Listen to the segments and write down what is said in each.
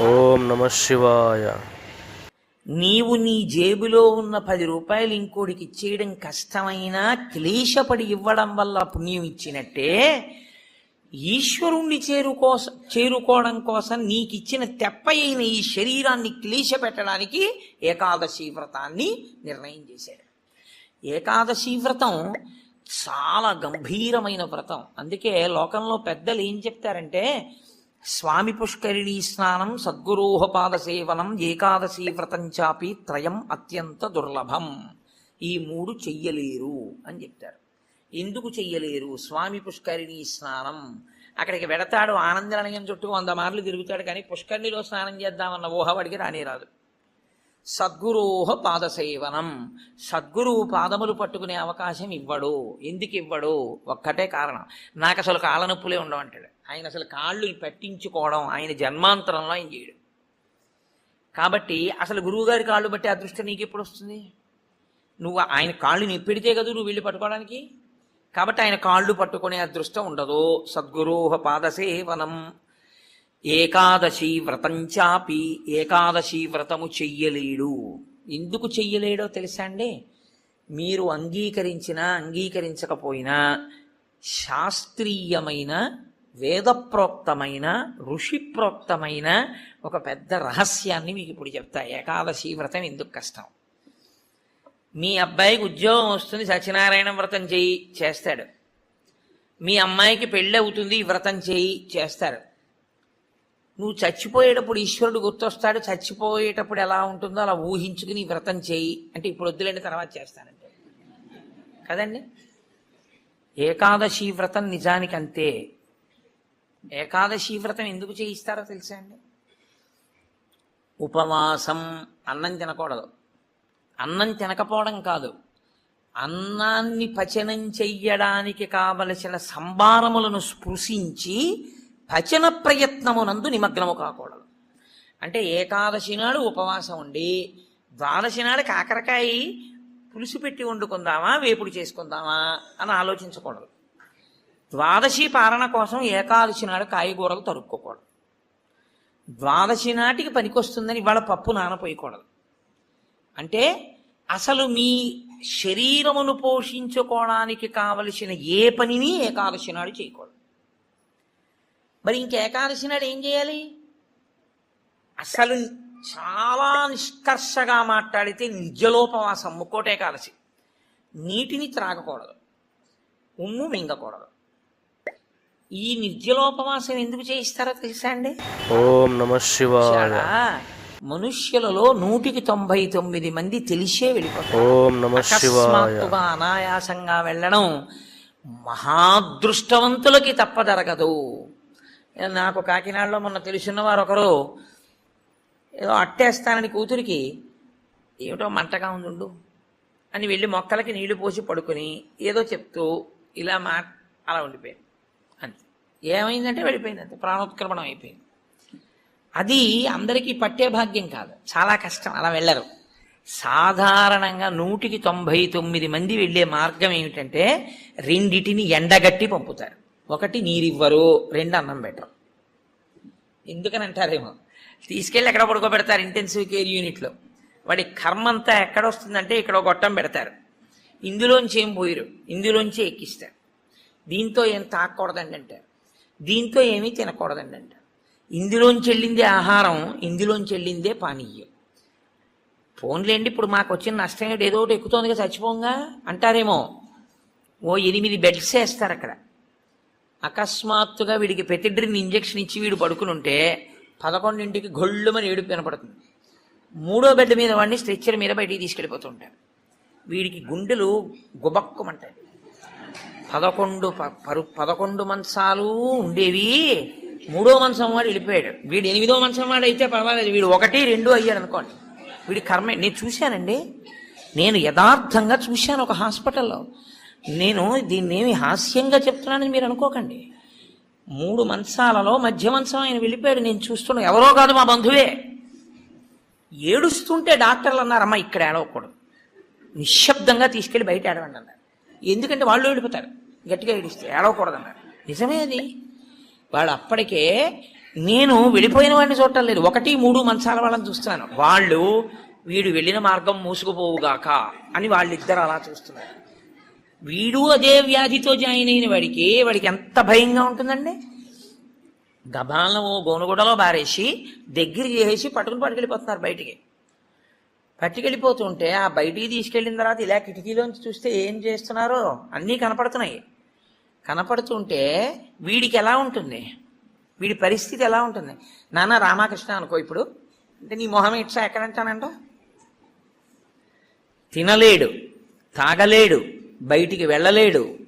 ఓం నమ శివాయ. నీవు నీ జేబులో ఉన్న పది రూపాయలు ఇంకోటికి ఇచ్చేయడం కష్టమైనా క్లేశపడి ఇవ్వడం వల్ల పుణ్యం ఇచ్చినట్టే ఈశ్వరుణ్ణి చేరుకోస చేరుకోవడం కోసం నీకు ఇచ్చిన తెప్ప అయిన ఈ శరీరాన్ని క్లేశ పెట్టడానికి ఏకాదశి వ్రతాన్ని నిర్ణయం చేశాడు. ఏకాదశి వ్రతం చాలా గంభీరమైన వ్రతం. అందుకే లోకంలో పెద్దలు ఏం చెప్తారంటే స్వామి పుష్కరిణీ స్నానం సద్గురోహపాద సేవనం ఏకాదశి వ్రతం చాపి త్రయం అత్యంత దుర్లభం. ఈ మూడు చెయ్యలేరు అని చెప్తారు. ఎందుకు చెయ్యలేరు? స్వామి పుష్కరిణీ స్నానం. అక్కడికి వెడతాడు ఆనందనయం చుట్టూ వంద మార్లు తిరుగుతాడు కానీ పుష్కరిణిలో స్నానం చేద్దామన్న ఊహ వాడికి రానేరాదు. సద్గురోహ పాదసేవనం సద్గురువు పాదములు పట్టుకునే అవకాశం ఇవ్వడు. ఎందుకు ఇవ్వడు? ఒక్కటే కారణం. నాకు అసలు కాళ్ళ నొప్పులే ఉండవంటాడు. ఆయన అసలు కాళ్ళు పెట్టించుకోవడం ఆయన జన్మాంతరంలో ఆయన చేయడు. కాబట్టి అసలు గురువుగారి కాళ్ళు బట్టి అదృష్టం నీకు ఎప్పుడు వస్తుంది నువ్వు ఆయన కాళ్ళు నిప్పెడితే కదా నువ్వు వెళ్ళి పట్టుకోవడానికి? కాబట్టి ఆయన కాళ్ళు పట్టుకునే అదృష్టం ఉండదు. సద్గురోహ పాదసేవనం. ఏకాదశి వ్రతం చాపి ఏకాదశి వ్రతము చెయ్యలేడు. ఎందుకు చెయ్యలేడో తెలుసా అండి? మీరు అంగీకరించినా అంగీకరించకపోయినా శాస్త్రీయమైన వేదప్రోక్తమైన ఋషిప్రోక్తమైన ఒక పెద్ద రహస్యాన్ని మీకు ఇప్పుడు చెప్తా. ఏకాదశి వ్రతం ఎందుకు కష్టం? మీ అబ్బాయికి ఉద్యోగం వస్తుంది సత్యనారాయణ వ్రతం చేయి చేస్తాడు. మీ అమ్మాయికి పెళ్ళి అవుతుంది వ్రతం చేయి చేస్తారు నువ్వు చచ్చిపోయేటప్పుడు ఈశ్వరుడు గుర్తొస్తాడు చచ్చిపోయేటప్పుడు ఎలా ఉంటుందో అలా ఊహించుకుని వ్రతం చేయి అంటే ఇప్పుడు వద్దులేని తర్వాత చేస్తానంటే. కదండి? ఏకాదశి వ్రతం నిజానికి అంతే ఏకాదశి వ్రతం ఎందుకు చేయిస్తారో తెలుసా అండి? ఉపవాసం అన్నం తినకూడదు. అన్నం తినకపోవడం కాదు. అన్నాన్ని పచనం చెయ్యడానికి కావలసిన సంభారములను స్పృశించి పచన ప్రయత్నమునందు నిమగ్నము కాకూడదు. అంటే ఏకాదశి నాడు ఉపవాసం ఉండి ద్వాదశి నాడు కాకరకాయ పులుసు పెట్టి వండుకుందామా వేపుడు చేసుకుందామా అని ఆలోచించకూడదు. ద్వాదశి పాలన కోసం ఏకాదశి నాడు కాయగూరలు తరుక్కోకూడదు. ద్వాదశి నాటికి పనికొస్తుందని ఇవాళ పప్పు నానపోయకూడదు. అంటే అసలు మీ శరీరమును పోషించుకోవడానికి కావలసిన ఏ పనిని ఏకాదశి నాడు చేయకూడదు. మరి ఇంక ఏకాదశి నాడు ఏం చేయాలి? అసలు చాలా నిష్కర్షగా మాట్లాడితే నిజలోపవాసం ముక్కోట ఏకాదశి. నీటిని త్రాగకూడదు. ఉమ్ము మింగకూడదు. ఈ నిర్జలోపవాసం ఎందుకు చేయిస్తారో తెలుసా అండి? ఓం నమ శివాయ. మనుష్యులలో నూటికి తొంభై తొమ్మిది మంది తెలిసే వెళ్ళిపోతారు. అనాయాసంగా వెళ్ళడం మహాదృష్టవంతులకి తప్పదరగదు. నాకు కాకినాడలో మొన్న తెలిసిన వారు ఒకరు ఏదో అట్టేస్తానని కూతురికి ఏమిటో మంటగా ఉండు అని వెళ్ళి మొక్కలకి నీళ్ళు పోసి పడుకుని ఏదో చెప్తూ ఇలా మా అలా ఉండిపోయింది అంతే. ఏమైందంటే వెళ్ళిపోయింది అంతే ప్రాణోత్క్రమణం అయిపోయింది. అది అందరికీ పట్టే భాగ్యం కాదు. చాలా కష్టం. అలా వెళ్ళరు. సాధారణంగా నూటికి తొంభై తొమ్మిది మంది వెళ్ళే మార్గం ఏమిటంటే రెండిటిని ఎండగట్టి పంపుతారు. ఒకటి నీరివ్వరు రెండు అన్నం పెట్టరు. ఎందుకని అంటారేమో తీసుకెళ్ళి ఎక్కడ పడుకోబెడతారు? ఇంటెన్సివ్ కేర్ యూనిట్లో వాడి కర్మ అంతా ఎక్కడ వస్తుందంటే ఇక్కడ గొట్టం పెడతారు. ఇందులోంచి ఏం పోయిరు? ఇందులోంచి ఎక్కిస్తారు. దీంతో ఏం తాకూడదండి అంటారు దీంతో ఏమీ తినకూడదండి అంటారు ఇందులోంచి వెళ్ళిందే ఆహారం ఇందులోంచి వెళ్ళిందే పానీయం ఫోన్లేండి ఇప్పుడు మాకు వచ్చిన నష్టం ఏంటి ఏదో ఒకటి ఎక్కుతోందిగా చచ్చిపోంగా అంటారేమో. ఓ ఎనిమిది బెడ్స్ వేస్తారు అక్కడ. అకస్మాత్తుగా వీడికి పెతిడ్రిన్ ఇంజెక్షన్ ఇచ్చి వీడు పడుకుని ఉంటే పదకొండింటికి గొళ్ళుమని ఏడుపు వినపడుతుంది. మూడో బెడ్ మీద వాడిని స్ట్రెచ్చర్ మీద బయటికి తీసుకెళ్ళిపోతుంటారు వీడికి గుండెలు గుబక్కుమంటాయి. పదకొండు ప- పరు పదకొండు మంచాలు ఉండేవి. మూడో మంచం వాడు వెళ్ళిపోయాడు. వీడు ఎనిమిదో మంచం వాడు అయితే పర్వాలేదు. వీడు ఒకటి రెండు అయ్యాడు అనుకోండి. వీడి కర్మే నేను చూశానండి. నేను యథార్థంగా చూశాను ఒక హాస్పిటల్లో. నేను దీన్ని ఏమి హాస్యంగా చెప్తున్నానని మీరు అనుకోకండి. మూడు మంచాలలో మధ్య మంచం ఆయన వెళ్ళిపోయాడు. నేను చూస్తున్నాను ఎవరో కాదు మా బంధువే. ఏడుస్తుంటే డాక్టర్లు అన్నారమ్మా ఇక్కడ ఏడవకూడదు. నిశ్శబ్దంగా తీసుకెళ్ళి బయట ఏడవండి అన్నారు. ఎందుకంటే వాళ్ళు ఏడిపోతారు గట్టిగా ఏడిస్తే ఏడవకూడదన్నారు. నిజమే అది. వాళ్ళు అప్పటికే నేను వెళ్ళిపోయిన వాడిని చూడటం లేదు. ఒకటి మూడు మంచాల వాళ్ళని చూస్తున్నాను. వాళ్ళు వీడు వెళ్ళిన మార్గం మూసుకుపోవుగాక అని వాళ్ళిద్దరు అలా చూస్తున్నారు. వీడు అదే వ్యాధితో జాయిన్ అయిన వాడికి వాడికి ఎంత భయంగా ఉంటుందండి? గబాలను గోనుగుడలో బారేసి దగ్గర చేసి పట్టుకుని పట్టుకెళ్ళిపోతున్నారు బయటికి. పట్టుకెళ్ళిపోతుంటే ఆ బయటికి తీసుకెళ్ళిన తర్వాత ఇలా కిటికీలోంచి చూస్తే ఏం చేస్తున్నారో అన్నీ కనపడుతున్నాయి. కనపడుతుంటే వీడికి ఎలా ఉంటుంది? వీడి పరిస్థితి ఎలా ఉంటుంది? నాన్న రామకృష్ణ అనుకో ఇప్పుడు. అంటే నీ మొహం ఇట్సా ఎక్కడంటానంట? తినలేడు తాగలేడు బయటికి వెళ్ళలేడు.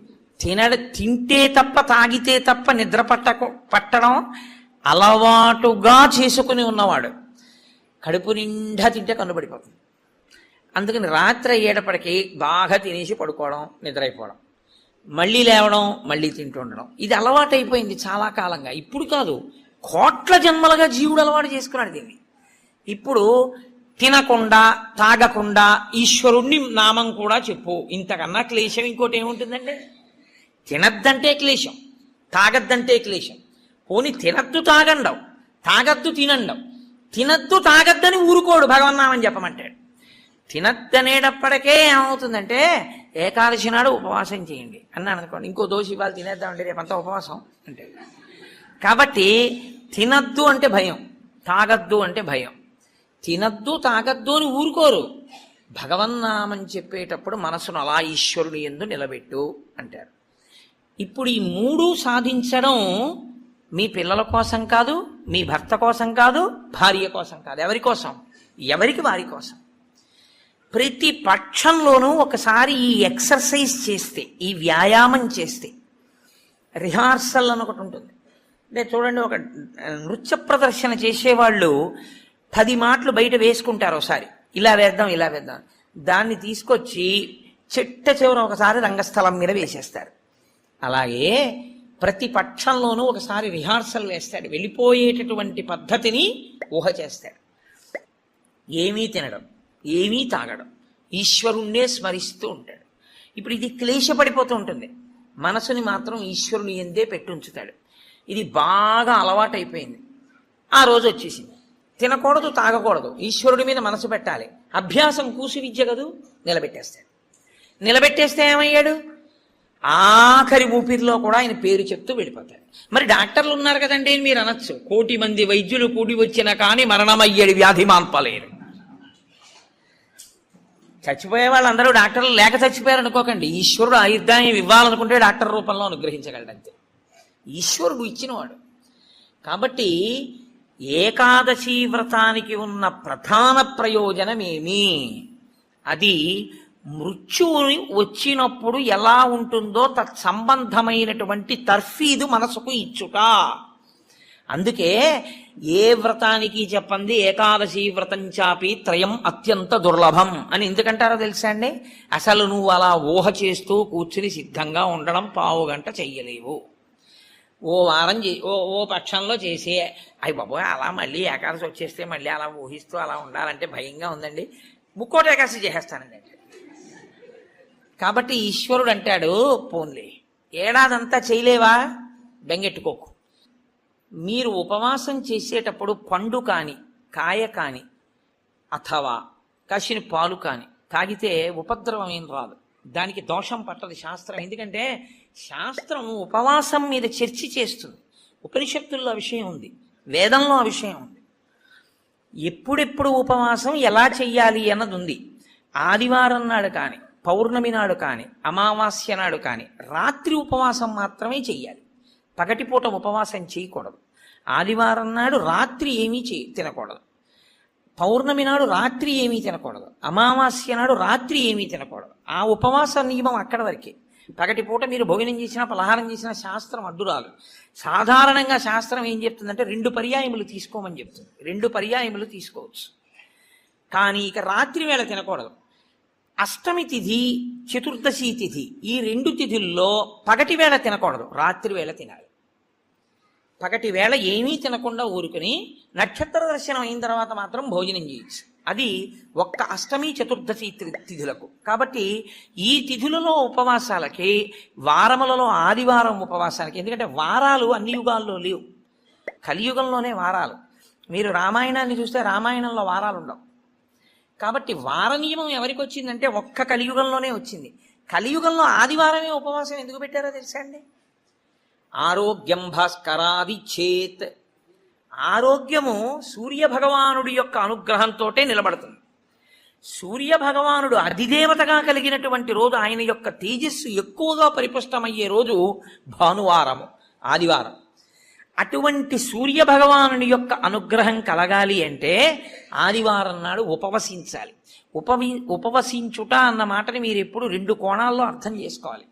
తినడ తింటే తప్ప తాగితే తప్ప నిద్ర పట్టకు పట్టడం అలవాటుగా చేసుకుని ఉన్నవాడు. కడుపు నిండా తింటే కన్నుబడిపోతుంది అందుకని రాత్రి అయ్యేటప్పటికి బాగా తినేసి పడుకోవడం నిద్రైపోవడం. మళ్ళీ లేవడం మళ్ళీ తింటూ ఉండడం. ఇది అలవాటైపోయింది చాలా కాలంగా. ఇప్పుడు కాదు కోట్ల జన్మలుగా జీవుడు అలవాటు చేసుకున్నాడు దీన్ని. ఇప్పుడు తినకుండా తాగకుండా ఈశ్వరుణ్ణి నామం కూడా చెప్పు. ఇంతకన్నా క్లేశం ఇంకోటి ఏముంటుందండి? తినద్దంటే క్లేశం తాగద్దంటే క్లేశం. పోని తినద్దు తాగండవు తాగద్దు తినండవు. తినద్దు తాగద్దని ఊరుకోడు భగవన్నామని చెప్పమంటాడు. తినద్దనేటప్పటికే ఏమవుతుందంటే ఏకాదశి నాడు ఉపవాసం చేయండి. అన్నాను అనుకోండి ఇంకో దోషి ఇవాళ తినేద్దామండి రేపంతా ఉపవాసం అంటే కాబట్టి తినద్దు అంటే భయం తాగద్దు అంటే భయం. తినద్దు తాగద్దు అని ఊరుకోరు. భగవన్నామని చెప్పేటప్పుడు మనసును అలా ఈశ్వరుని ఎందు నిలబెట్టు అంటారు. ఇప్పుడు ఈ మూడు సాధించడం మీ పిల్లల కోసం కాదు మీ భర్త కోసం కాదు భార్య కోసం కాదు. ఎవరి కోసం? ఎవరికి వారి కోసం? ప్రతి పక్షంలోనూ ఒకసారి ఈ ఎక్సర్సైజ్ చేస్తే ఈ వ్యాయామం చేస్తే రిహార్సల్ అని ఒకటి ఉంటుంది. అంటే చూడండి ఒక నృత్య ప్రదర్శన చేసేవాళ్ళు పది మాటలు బయట వేసుకుంటారు ఒకసారి. ఇలా వేద్దాం ఇలా వేద్దాం. దాన్ని తీసుకొచ్చి చిట్ట చివర ఒకసారి రంగస్థలం మీద వేసేస్తారు. అలాగే ప్రతి పక్షంలోనూ ఒకసారి రిహార్సల్ వేస్తాడు. వెళ్ళిపోయేటటువంటి పద్ధతిని ఊహ చేస్తాడు. ఏమీ తినడం. ఏమీ తాగడం. ఈశ్వరుణ్ణే స్మరిస్తూ ఉంటాడు. ఇప్పుడు ఇది క్లేశపడిపోతూ ఉంటుంది. మనసుని మాత్రం ఈశ్వరుని ఎందే పెట్టుంచుతాడు. ఇది బాగా అలవాటైపోయింది. ఆ రోజు వచ్చేసింది. తినకూడదు తాగకూడదు. ఈశ్వరుడి మీద మనసు పెట్టాలి. అభ్యాసం కూసి విద్య కదూ? నిలబెట్టేస్తాడు. నిలబెట్టేస్తే ఏమయ్యాడు? ఆఖరి ఊపిరిలో కూడా ఆయన పేరు చెప్తూ వెళ్ళిపోతాడు. మరి డాక్టర్లు ఉన్నారు కదండి మీరు అనొచ్చు. కోటి మంది వైద్యులు కూడి వచ్చిన కానీ మరణమయ్యాడు వ్యాధి మాన్పలేరు చచ్చిపోయే వాళ్ళందరూ డాక్టర్లు లేక చచ్చిపోయారు అనుకోకండి. ఈశ్వరుడు ఆయుర్దాయం ఇవ్వాలనుకుంటే డాక్టర్ రూపంలో అనుగ్రహించగలడంతే ఈశ్వరుడు ఇచ్చినవాడు. కాబట్టి ఏకాదశి వ్రతానికి ఉన్న ప్రధాన ప్రయోజనమేమి? అది మృత్యువుని వచ్చినప్పుడు ఎలా ఉంటుందో తత్సంబంధమైనటువంటి తర్ఫీదు మనసుకు ఇచ్చుట. అందుకే ఏ వ్రతానికి చెప్పండి ఏకాదశి వ్రతం చాపి త్రయం అత్యంత దుర్లభం అని ఎందుకంటారో తెలుసా అండి? అసలు నువ్వు అలా ఊహ చేస్తూ కూర్చుని సిద్ధంగా ఉండడం పావు గంట చెయ్యలేవు. ఓ వారం చే ఓ ఓ పక్షంలో చేసే అయ్యి బాబోయ్ అలా మళ్ళీ ఏకాదశి వచ్చేస్తే మళ్ళీ అలా ఊహిస్తూ అలా ఉండాలంటే భయంగా ఉందండి. ముక్కోటి ఏకాదశి చేసేస్తానండి. కాబట్టి ఈశ్వరుడు అంటాడు పోన్లే ఏడాదంతా చేయలేవా? బెంగెట్టుకోకు. మీరు ఉపవాసం చేసేటప్పుడు పండు కాని కాయ కాని అథవా కాసిన పాలు కాని తాగితే ఉపద్రవం ఏం రాదు. దానికి దోషం పట్టదు శాస్త్రం. ఎందుకంటే శాస్త్రం ఉపవాసం మీద చర్చ చేస్తుంది. ఉపనిషత్తుల్లో విషయం ఉంది. వేదంలో ఆ విషయం ఉంది. ఎప్పుడెప్పుడు ఉపవాసం ఎలా చెయ్యాలి అన్నది ఉంది. ఆదివారం నాడు కానీ పౌర్ణమి నాడు కానీ అమావాస్య నాడు కానీ రాత్రి ఉపవాసం మాత్రమే చెయ్యాలి. పగటిపూట ఉపవాసం చేయకూడదు. ఆదివారం నాడు రాత్రి ఏమీ చే తినకూడదు. పౌర్ణమి నాడు రాత్రి ఏమీ తినకూడదు. అమావాస్య నాడు రాత్రి ఏమీ తినకూడదు. ఆ ఉపవాస నియమం అక్కడ వరకే. పగటి పూట మీరు భోజనం చేసినా పలహారం చేసినా శాస్త్రం అడ్డురాలు సాధారణంగా శాస్త్రం ఏం చెప్తుందంటే రెండు పర్యాయములు తీసుకోమని చెప్తుంది. రెండు పర్యాయములు తీసుకోవచ్చు. కానీ ఇక రాత్రి వేళ తినకూడదు. అష్టమి తిథి చతుర్దశి తిథి ఈ రెండు తిథుల్లో పగటి వేళ తినకూడదు. రాత్రి వేళ తినాలి. పగటి వేళ ఏమీ తినకుండా ఊరుకుని నక్షత్ర దర్శనం అయిన తర్వాత మాత్రం భోజనం చేయొచ్చు. అది ఒక్క అష్టమి చతుర్దశి తిథులకు. కాబట్టి ఈ తిథులలో ఉపవాసాలకి వారములలో ఆదివారం ఉపవాసాలకి ఎందుకంటే వారాలు అన్ని యుగాల్లో లేవు. కలియుగంలోనే వారాలు. మీరు రామాయణాన్ని చూస్తే రామాయణంలో వారాలు ఉండవు. కాబట్టి వార నియమం ఎవరికి వచ్చిందంటే ఒక్క కలియుగంలోనే వచ్చింది. కలియుగంలో ఆదివారమే ఉపవాసం ఎందుకు పెట్టారో తెలుసా అండి? ఆరోగ్యం భాస్కరాది చేత్. ఆరోగ్యము సూర్య భగవానుడి యొక్క అనుగ్రహంతోటే నిలబడుతుంది. సూర్య భగవానుడు అధిదేవతగా కలిగినటువంటి రోజు ఆయన యొక్క తేజస్సు ఎక్కువగా పరిపుష్టమయ్యే రోజు భానువారము ఆదివారం. అటువంటి సూర్య భగవానుని యొక్క అనుగ్రహం కలగాలి అంటే ఆదివారం నాడు ఉపవసించాలి. ఉపవి ఉపవసించుట అన్న మాటని మీరు ఎప్పుడు రెండు కోణాల్లో అర్థం చేసుకోవాలి.